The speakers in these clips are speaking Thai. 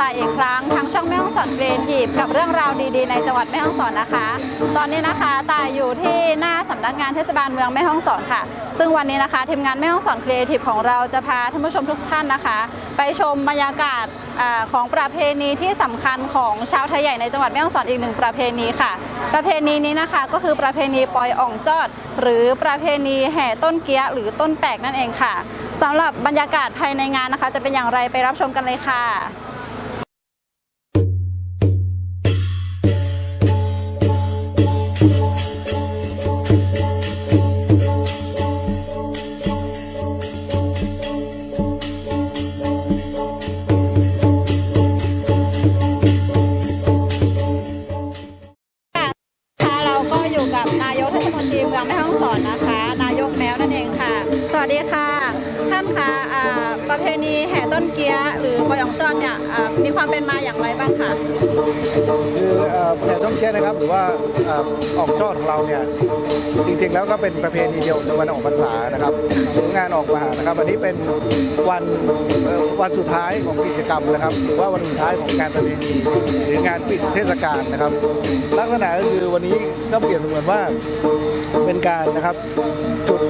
ตาอีกครั้งทั้งช่องแม่ฮ่องสอนครีเอทีฟกับเรื่องราวดีๆ ในจังหวัดแม่ฮ่องสอนนะคะ ตอนนี้นะคะตาอยู่ที่หน้าสำนักงานเทศบาลเมืองแม่ฮ่องสอนค่ะ ซึ่งวันนี้นะคะทีมงานแม่ฮ่องสอนครีเอทีฟของเราจะพาท่านผู้ชมทุกท่านนะคะ ไปชมบรรยากาศอของประเพณีที่สำคัญของชาวไทยใหญ่ในจังหวัดแม่ฮ่องสอนอีกหนึ่งประเพณีค่ะ ประเพณีนี้นะคะก็คือประเพณีปอยอ่องจอด หรือประเพณีแห่ต้นเกี้ยหรือต้นแปลกนั่นเองค่ะสำหรับบรรยากาศภายในงานนะคะ จะเป็นอย่างไรไปรับชมกันเลยค่ะ ประเพณีแห่ต้นเกี้ยหรือปอยองเตือนเนี่ยมีความเป็นมาอย่างไรบ้างคะคือแห่ต้มเจ๊นะครับหรือว่าออออกจอดของเราเนี่ยจริงๆแล้วก็เป็นประเพณีเดียวในวันออกพรรษานะครับหรืองานออกมานะครับวันนี้เป็นวันวันสุดท้ายของกิจกรรมนะครับ หรือว่าวันสุดท้ายของงานประเพณีหรืองานปิดเทศกาลนะครับ ลักษณะก็คือวันนี้ก็เปรียบเสมือนว่าเป็นการนะครับ จุด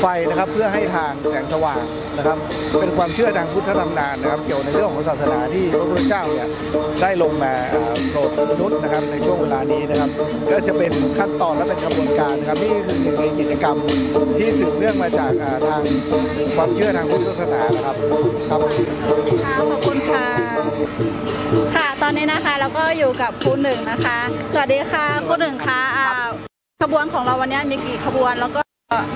ไฟนะครับเพื่อให้ทางแสงสว่างนะครับ เป็นความเชื่อทางพุทธธรรมนานนะครับ เกี่ยวในเรื่องของศาสนาที่พระพุทธเจ้าเนี่ยได้ลงมาโปรดมนุษย์นะครับในช่วงเวลานี้นะครับ ก็จะเป็นขั้นตอนและเป็นกระบวนการนะครับนี่คือหนึ่งในกิจกรรมที่สืบเนื่องมาจากทางความเชื่อทางพุทธศาสนานะครับครับขอบคุณค่ะค่ะตอนนี้นะคะเราก็อยู่กับครูหนึ่งนะคะสวัสดีค่ะครูหนึ่งคะอ่าขบวนของเราวันนี้มีกี่ขบวนแล้วก็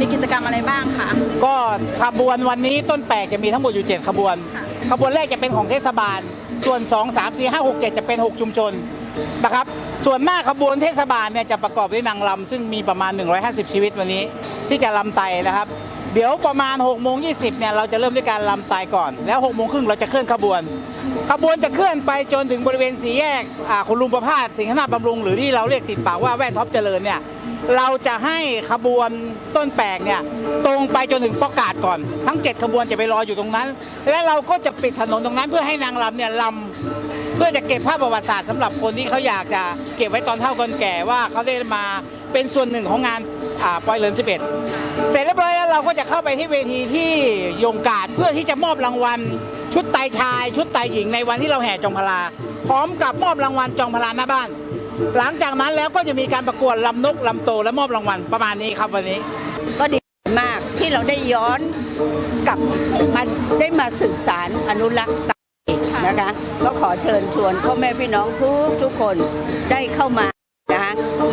มีกิจกรรมอะไรบ้างคะก็ขบวนวันนี้ต้นแปลกจะมีทั้งหมดอยู่ 7 ขบวนค่ะขบวนแรกจะเป็นของเทศบาล ส่วน 2 3 4 5 6 7 จะเป็น 6 ชุมชนนะครับ ส่วนมากขบวนเทศบาลเนี่ยจะประกอบด้วยนางรำซึ่งมีประมาณ 150 ชีวิตวันนี้ ที่จะลำไตนะครับ เดี๋ยวประมาณ6โมง20เนี่ยเราจะเริ่มด้วยการลำไตก่อน แล้ว6โมงครึ่งเราจะเคลื่อนขบวน ขบวนจะเคลื่อนไปจนถึงบริเวณสีแยกอ่าคุณลุงประพาสสิงห์นาถบำรุงหรือที่เราเรียกติดปากว่าแว่นท็อปเจริญเนี่ย เราจะให้ขบวนต้นแปลกเนี่ยตรงไปจนถึงปอกาดก่อน ทั้ง 7 ขบวนจะไปรออยู่ตรงนั้น และเราก็จะปิดถนนตรงนั้นเพื่อให้นางรำเนี่ยลำเพื่อจะเก็บภาพประวัติศาสตร์สำหรับคนที่เขาอยากจะเก็บไว้ตอนเท่าคนแก่ว่าเขาได้มาเป็นส่วนหนึ่งของงานอ่าปอยเลิน11เสร็จเรียบร้อยแล้วเราก็จะเข้าไปที่เวทีที่ยงกาดเพื่อที่จะมอบรางวัล ชุดไตรชาย ชุดไตหญิงในวันที่เราแห่จองพลาพร้อมกับมอบรางวัลจองพลาหน้าบ้าน หลังจากนั้นแล้วก็จะมีการประกวดลำนกลำโตและมอบรางวัลประมาณนี้ครับวันนี้ ก็ดีมากที่เราได้ย้อนกลับมาได้มาสืบสารอนุรักษ์นะคะก็ขอเชิญชวนพ่อแม่พี่น้องทุกทุกคนได้เข้ามา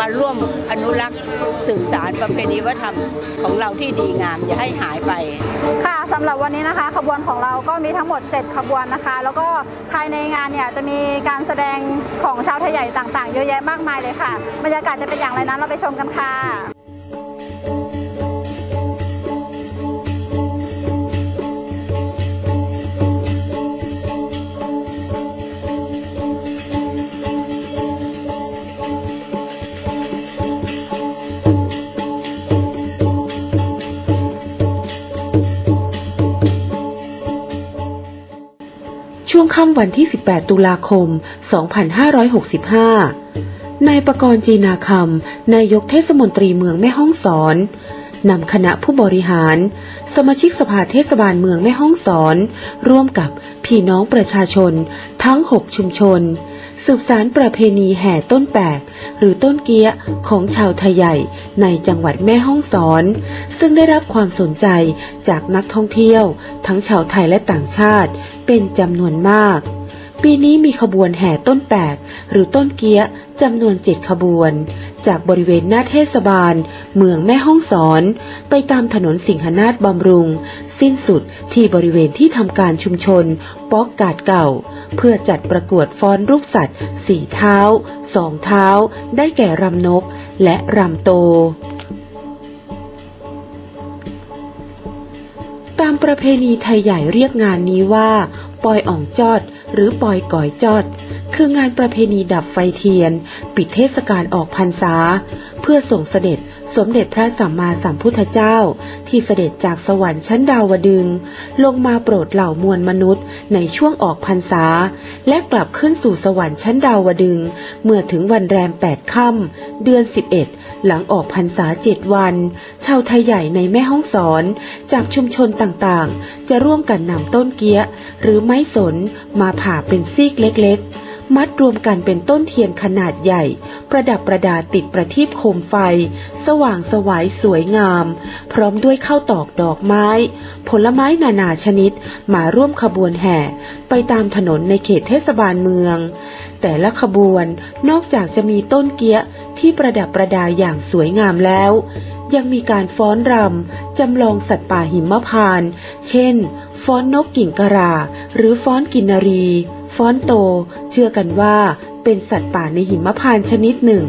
มาร่วมอนุรักษ์สืบสารประเพณีวัฒนธรรมของเราที่ดีงาม อย่าให้หายไป ค่ะสำหรับวันนี้นะคะ ขบวนของเราก็มีทั้งหมด 7 ขบวนนะคะ แล้วก็ภายในงานเนี่ยจะมีการแสดงของชาวไทยใหญ่ต่าง ๆ เยอะแยะมากมายเลยค่ะบรรยากาศจะเป็นอย่างไรนั้นเราไปชมกันค่ะ วงค่ำวันที่ 18 ตุลาคม 2565 นายประกรณ์จีนาคำนายกเทศมนตรีเมืองแม่ฮ่องสอนนำคณะผู้บริหาร สมาชิกสภาเทศบาลเมืองแม่ฮ่องสอน ร่วมกับพี่น้องประชาชน ทั้ง 6 ชุมชน สืบสารประเพณีแห่ต้นแปก หรือต้นเกี้ยของชาวไทยใหญ่ในจังหวัดแม่ฮ่องสอน ซึ่งได้รับความสนใจจากนักท่องเที่ยว ทั้งชาวไทยและต่างชาติเป็นจำนวนมาก ปีนี้มีขบวนแห่ต้นแปกหรือต้นเกี้ยจำนวนเจ็ดขบวน จากบริเวณหน้าเทศบาล เมืองแม่ฮ่องสอน ไปตามถนนสิงหนาฏบำรุง สิ้นสุดที่บริเวณที่ทำการชุมชน ป๊อกกาดเก่า เพื่อจัดประกวดฟ้อนรูปสัตว์สี่เท้าสองเท้า ได้แก่รำนก และรำโตตามประเพณีไทยใหญ่เรียกงานนี้ว่า ปอยอ่องจอด หรือปอยก่อยจอด คืองานประเพณีดับไฟเทียน ปิดเทศกาลออกพรรษา เพื่อส่งเสด็จสมเด็จพระสัมมาสัมพุทธเจ้า ที่เสด็จจากสวรรค์ชั้นดาวดึง ลงมาโปรดเหล่ามวลมนุษย์ในช่วงออกพรรษา และกลับขึ้นสู่สวรรค์ชั้นดาวดึง เมื่อถึงวันแรมแปดค่ำเดือน 11 หลังออกพรรษาเจ็ดวัน ชาวไทยใหญ่ในแม่ห้องสอนจากชุมชนต่างๆ จะร่วมกันนำต้นเกี้ย หรือไม้สนมาผ่าเป็นซีกเล็กๆมัดรวมกันเป็นต้นเทียนขนาดใหญ่ ประดับประดาติดประทีปโคมไฟ สว่างสวายสวยงาม พร้อมด้วยข้าวตอกดอกไม้ ผลไม้นานาชนิดมาร่วมขบวนแห่ ไปตามถนนในเขตเทศบาลเมือง แต่ละขบวนนอกจากจะมีต้นเกี้ยที่ประดับประดาอย่างสวยงามแล้ว ยังมีการฟ้อนรำจำลองสัตว์ป่าหิมพาน เช่น ฟ้อนนกกิ่งกระราหรือฟ้อนกินนารี ฟ้อนโต เชื่อกันว่าเป็นสัตว์ป่าในหิมพานชนิดหนึ่ง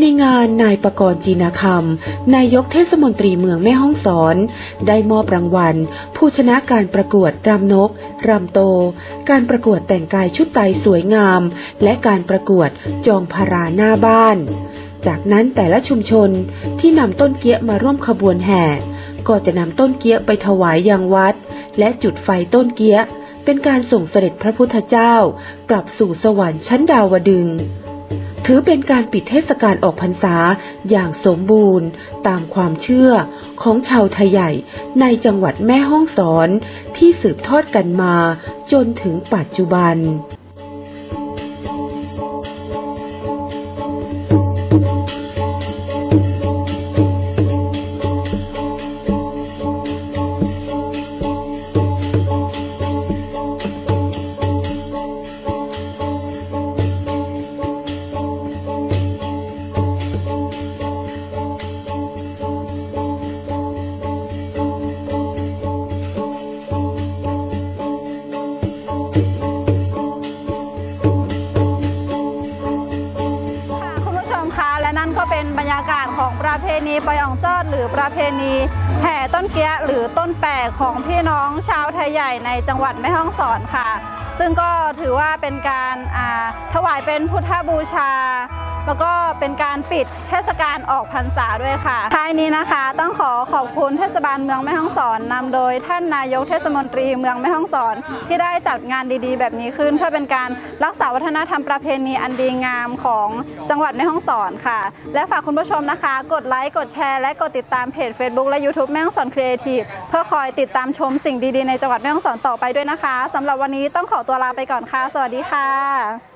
ในงานนายประกรณ์จีนาคำนายกเทศมนตรีเมืองแม่ฮ่องสอน ได้มอบรางวัล ผู้ชนะการประกวดรำนกรำโต การประกวดแต่งกายชุดไตสวยงาม และการประกวดจองพาราหน้าบ้าน จากนั้นแต่ละชุมชนที่นำต้นเกี้ยมาร่วมขบวนแห่ ก็จะนำต้นเกี้ยไปถวายยังวัด และจุดไฟต้นเกี้ยเป็นการส่งเสด็จพระพุทธเจ้า กลับสู่สวรรค์ชั้นดาวดึงส ถือเป็นการปิดเทศกาลออกพรรษาอย่างสมบูรณ์ ตามความเชื่อของชาวไทยใหญ่ในจังหวัดแม่ฮ่องสอนที่สืบทอดกันมาจนถึงปัจจุบัน เกี้ยหรือต้นแปะของพี่น้องชาวไทยใหญ่ในจังหวัดแม่ฮ่องสอนค่ะ ซึ่งก็ถือว่าเป็นการถวายเป็นพุทธบูชาแล้วก็เป็นการปิดเทศกาลออกพรรษาด้วยค่ะท้ายนี้นะคะ ต้องขอขอบคุณเทศบาลเมืองแม่ฮ่องสอนนำโดยท่านนายกเทศมนตรีเมืองแม่ฮ่องสอน ที่ได้จัดงานดีๆ แบบนี้ขึ้น เพื่อเป็นการรักษาวัฒนธรรมประเพณีอันดีงามของจังหวัดแม่ฮ่องสอนค่ะ และฝากคุณผู้ชมนะคะ กดไลค์กดแชร์และกดติดตามเพจ Facebook และ YouTube แม่ฮ่องสอนครีเอทีฟเพื่อคอยติดตามชมสิ่งดีๆในจังหวัดแม่ฮ่องสอนต่อไปด้วยนะคะสำหรับวันนี้ต้องขอตัวลาไปก่อนค่ะ สวัสดีค่ะ